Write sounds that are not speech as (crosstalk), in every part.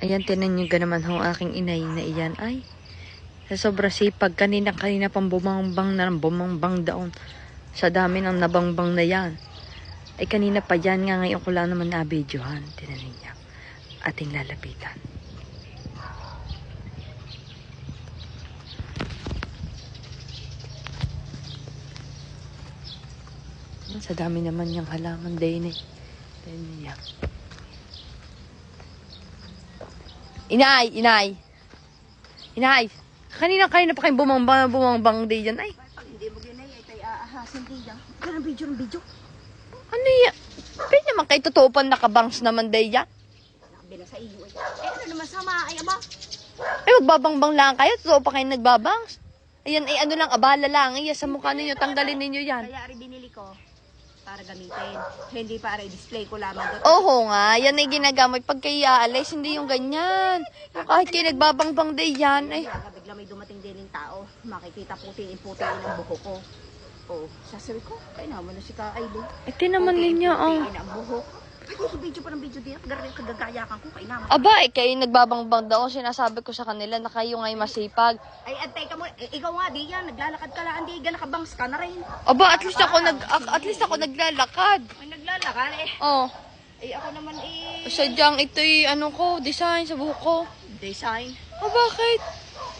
Ayan, tinan nyo ka naman ho aking inay na iyan. Ay, sa sobra sipag, kanina-kanina pang bumangbang na bumangbang daon. Sa dami ng nabangbang na yan. Ay, kanina pa yan nga ngayon ko lang naman na-videohan. Tinan niya. Ating lalapitan. Sa dami naman yung halaman din eh. Tinan niya. Inay, inay. Inay. Kanina kanina pa kayong bumangbang bumangbang day dyan. Ay, Pag hindi mo ginay, ay tayo aahasin din yan. Ganang video ng video. ano yan? Pwede naman kayo totoo pa nakabangs naman day yan. Nakabila sa iyo ay. Eh ano naman sama ay ama. Ay, magbabangbang lang kayo. Totoo pa kayo nagbabangs. Ayan, ay ano lang, abala lang. Ay, sa mukha ninyo, tanggalin ninyo yan. Kaya ari binili ko para gamitin. Hindi para i-display ko lamang doon. Oo nga, yan ay ginagamit. Pag aalis, hindi yung ganyan. Yung kahit kayo nagbabangbang day yan. Ay, Kaya bigla may dumating din yung tao. Makikita putiin-putiin ang buhok ko. Oh, sasabi ko, kaya naman na si Ka-Aileen. ay tinaman ninyo, oh. Putiin ang buhok. Pati video pa ng video din. Garing kagagayakan ko, kaya naman. Aba, eh, kayo nagbabangbang daw. Sinasabi ko sa kanila na kayo nga'y masipag. Ay, antay ka mo. Eh, ikaw nga, di yan. Naglalakad ka lang. Di ka nakabangs ka na rin. Aba, at least ako nag at least ako naglalakad. Ay, naglalakad eh. Oh, Eh, ako naman eh. sadyang ito'y ano ko, design sa buhok ko. Design. Oh, bakit?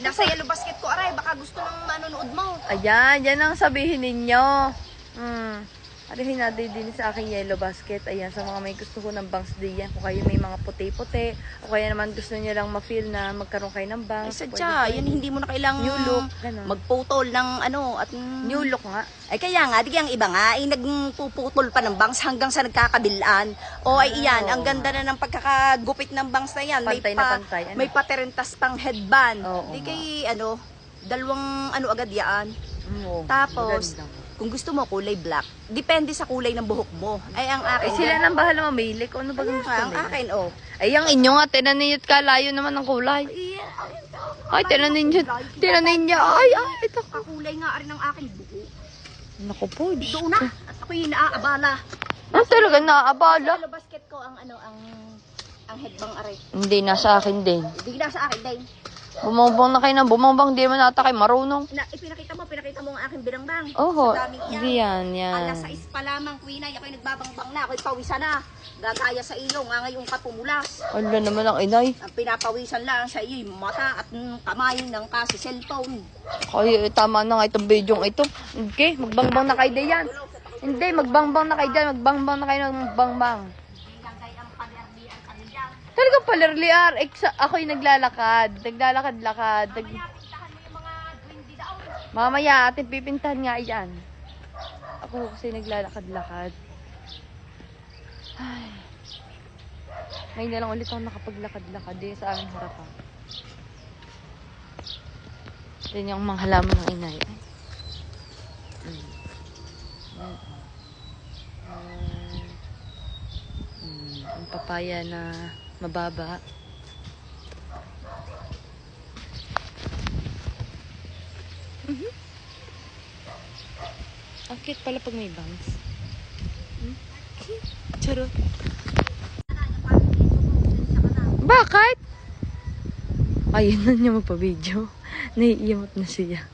Nasa yellow basket ko, aray. Baka gusto ng manonood mo. Ayan, yan ang sabihin ninyo. Hmm. Arihin natin din sa aking yellow basket. Ayan, sa mga may gusto ko ng bangs diyan. Kung kayo may mga puti-puti. O kaya naman gusto niyo lang ma-feel na magkaroon kayo ng Ay, bangs. sadya. Yan, hindi mo na kailangang New look. Ganun. magputol ng ano. At, New look nga. Ay, kaya nga, di ang iba nga, ay nagpuputol pa ng bangs hanggang sa nagkakabilaan. O ay iyan, ang ganda na ng pagkakagupit ng bangs na yan. Pantay na pantay, ano? May patirentas pang headband. Oo, di kay, ano, dalawang ano agad yan. Mm, oo. Tapos, Maganda. Kung gusto mo kulay black, depende sa kulay ng buhok mo. Ay, ang akin. Ay, sila nang bahala mamili kung ano ba gusto ang akin, oh. Ay, ang inyo nga, tinan ninyo kalayo naman ng kulay. Ay, tinan ninyo. Tinan ninyo. Ay, ay, ito. Kakulay nga rin ang akin buo. Naku po, Doon na. At ako'y naaabala. Ano talaga naaabala? Sa basket ko ang ano, ang ang headbang aray. Hindi, nasa akin din. Hindi na sa akin, dahil. Bumabang na kayo ng bumabang, di man nata kayo marunong. Na, ipinakita mo, pinakita mo ang aking binangbang. Oho, Sa dami yan. di yan. Alas 6 pa lamang, Queen ay ako'y nagbabangbang na, ako'y pawisan na. Gagaya sa iyo, nga ngayong kapumulas. Wala naman ang inay. Ang pinapawisan lang sa iyo, yung mata at mm, kamay ng kasi cellphone. Kaya eh, tama na nga itong video ito. Okay, magbangbang na kayo diyan. Hindi, magbangbang na kayo dyan. Magbangbang na kayo ng magbangbang. Talagang palerliar. Eksa, ako'y naglalakad. Naglalakad-lakad. Nag... Mamaya, ating pipintahan nga yan. Ako kasi naglalakad-lakad. Ay. Ngayon na lang ulit ako nakapaglakad-lakad eh, sa aming harapan. Yan yung mga halaman ng inay. Ay. Mm. Ah. Mm, ang papaya na mababa. Ang cute pala pag may bangs. Hmm? Charot. Bakit? Ayun na niya magpa-video. (laughs) Naiiyamot na siya.